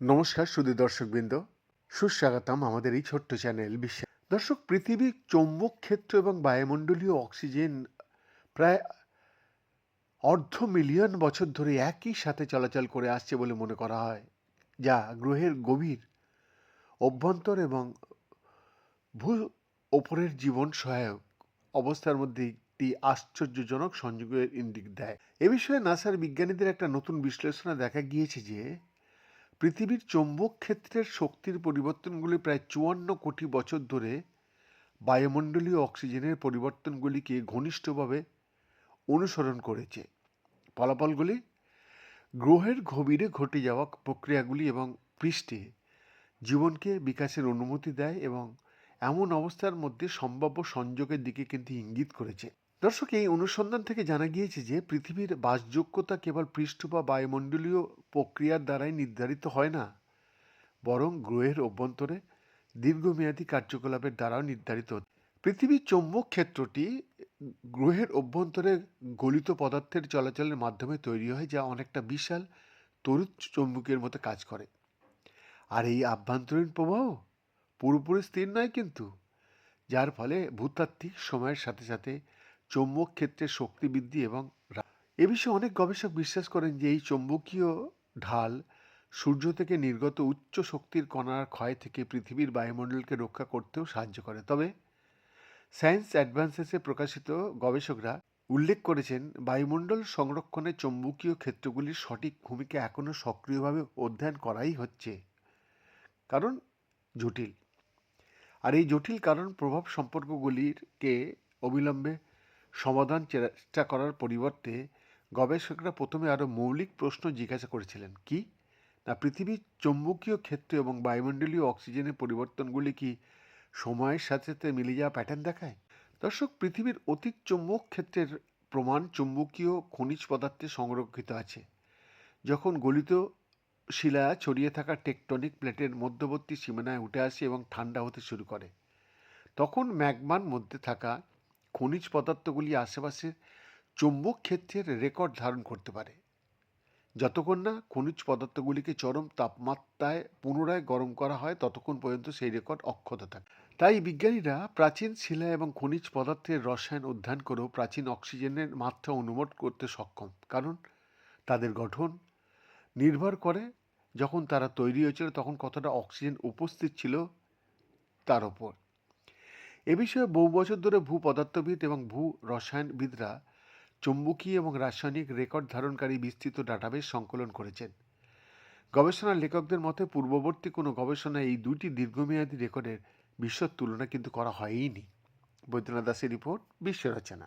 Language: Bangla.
নমস্কার শুধু দর্শকবৃন্দ। সুস্বাগতম আমাদের এই ছোট্ট চ্যানেল বিশ্ব। দর্শক পৃথিবীর চৌম্বক ক্ষেত্র এবং বায়ুমণ্ডলীয় অক্সিজেন প্রায় অর্ধ মিলিয়ন বছর ধরে একই সাথে চলাচল করে আসছে বলে মনে করা হয়, যা গ্রহের গভীর অভ্যন্তর এবং ভূ, ওপরের জীবন সহায়ক অবস্থার মধ্যে একটি আশ্চর্যজনক সংযোগের ইঙ্গিত দেয়। এ বিষয়ে নাসার বিজ্ঞানীদের একটা নতুন বিশ্লেষণে দেখা গিয়েছে যে, পৃথিবীর চৌম্বক ক্ষেত্রের শক্তির পরিবর্তনগুলি প্রায় চুয়ান্ন কোটি বছর ধরে বায়ুমণ্ডলীয় অক্সিজেনের পরিবর্তনগুলিকে ঘনিষ্ঠভাবে অনুসরণ করেছে। ফলাফলগুলি, গ্রহের গভীরে ঘটে যাওয়া প্রক্রিয়াগুলি এবং পৃষ্ঠে জীবনকে বিকাশের অনুমতি দেয় এবং এমন অবস্থার মধ্যে সম্ভাব্য সংযোগের দিকে কিন্তু ইঙ্গিত করেছে। দর্শক, এই অনুসন্ধান থেকে জানা গিয়েছে যে পৃথিবীর বাসযোগ্যতা কেবল পৃষ্ঠ বা বায়ুমণ্ডলীয় প্রক্রিয়ার দ্বারাই নির্ধারিত হয় না, বরং গ্রহের অভ্যন্তরে দীর্ঘমেয়াদী কার্যকলাপের দ্বারাও নির্ধারিত। পৃথিবীর চৌম্বক ক্ষেত্রটি গ্রহের অভ্যন্তরে গলিত পদার্থের চলাচলের মাধ্যমে তৈরি হয়, যা অনেকটা বিশাল তড়িৎ চৌম্বকের মতো কাজ করে। আর এই আভ্যন্তরীণ প্রবাহ পুরোপুরি স্থির নয় কিন্তু, যার ফলে ভূতাত্ত্বিক সময়ের সাথে সাথে চৌম্বক ক্ষেত্রের শক্তি বৃদ্ধি এবং। এ বিষয়ে অনেক গবেষক বিশ্বাস করেন যে এই চৌম্বকীয় ঢাল সূর্য থেকে নির্গত উচ্চ শক্তির কণার ক্ষয় থেকে পৃথিবীর বায়ুমণ্ডলকে রক্ষা করতেও সাহায্য করে তবে সায়েন্স অ্যাডভান্সেসে প্রকাশিত গবেষকরা উল্লেখ করেছেন, বায়ুমণ্ডল সংরক্ষণে চৌম্বকীয় ক্ষেত্রগুলির সঠিক ভূমিকা এখনও সক্রিয়ভাবে অধ্যয়ন করাই হচ্ছে, কারণ জটিল আর এই জটিল কারণ প্রভাব সম্পর্কগুলিরকে অবিলম্বে সমাধান চেষ্টা করার পরিবর্তে গবেষকরা প্রথমে আরও মৌলিক প্রশ্ন জিজ্ঞাসা করেছিলেন, কি? না, পৃথিবীর চৌম্বকীয় ক্ষেত্র এবং বায়ুমণ্ডলীয় অক্সিজেনের পরিবর্তনগুলি কি সময়ের সাথে সাথে মিলে যাওয়া প্যাটার্ন দেখায়? দর্শক, পৃথিবীর অতীত চৌম্বক ক্ষেত্রের প্রমাণ চৌম্বকীয় খনিজ পদার্থে সংরক্ষিত আছে। যখন গলিত শিলা ছড়িয়ে থাকা টেকটনিক প্লেটের মধ্যবর্তী সীমানায় উঠে আসে এবং ঠান্ডা হতে শুরু করে, তখন ম্যাগমার মধ্যে থাকা খনিজ পদার্থগুলি আশেপাশে চৌম্বক ক্ষেত্রের রেকর্ড ধারণ করতে পারে। যতক্ষণ না খনিজ পদার্থগুলিকে চরম তাপমাত্রায় পুনরায় গরম করা হয়, ততক্ষণ পর্যন্ত সেই রেকর্ড অক্ষত থাকে। তাই বিজ্ঞানীরা প্রাচীন শিলা এবং খনিজ পদার্থের রসায়ন অধ্যয়ন করেও প্রাচীন অক্সিজেনের মাত্রা অনুমান করতে সক্ষম। কারণ তাদের গঠন নির্ভর করে যখন তারা তৈরি হয়েছিল, তখন কতটা অক্সিজেন উপস্থিত ছিল তার ওপর। এ বিষয়ে বহু বছর ধরে ভূ পদার্থবিদ এবং ভূ রসায়নবিদরা চুম্বকীয় এবং রাসায়নিক রেকর্ড ধারণকারী বিস্তৃত ডাটাবেস সংকলন করেছেন। গবেষণার লেখকদের মতে পূর্ববর্তী কোনো গবেষণায় এই দুটি দীর্ঘমেয়াদী রেকর্ডের বিশ্ব তুলনা কিন্তু করা হয়ইনি। বৈদ্যনাথ দাসের রিপোর্ট বিশ্ব রচনা।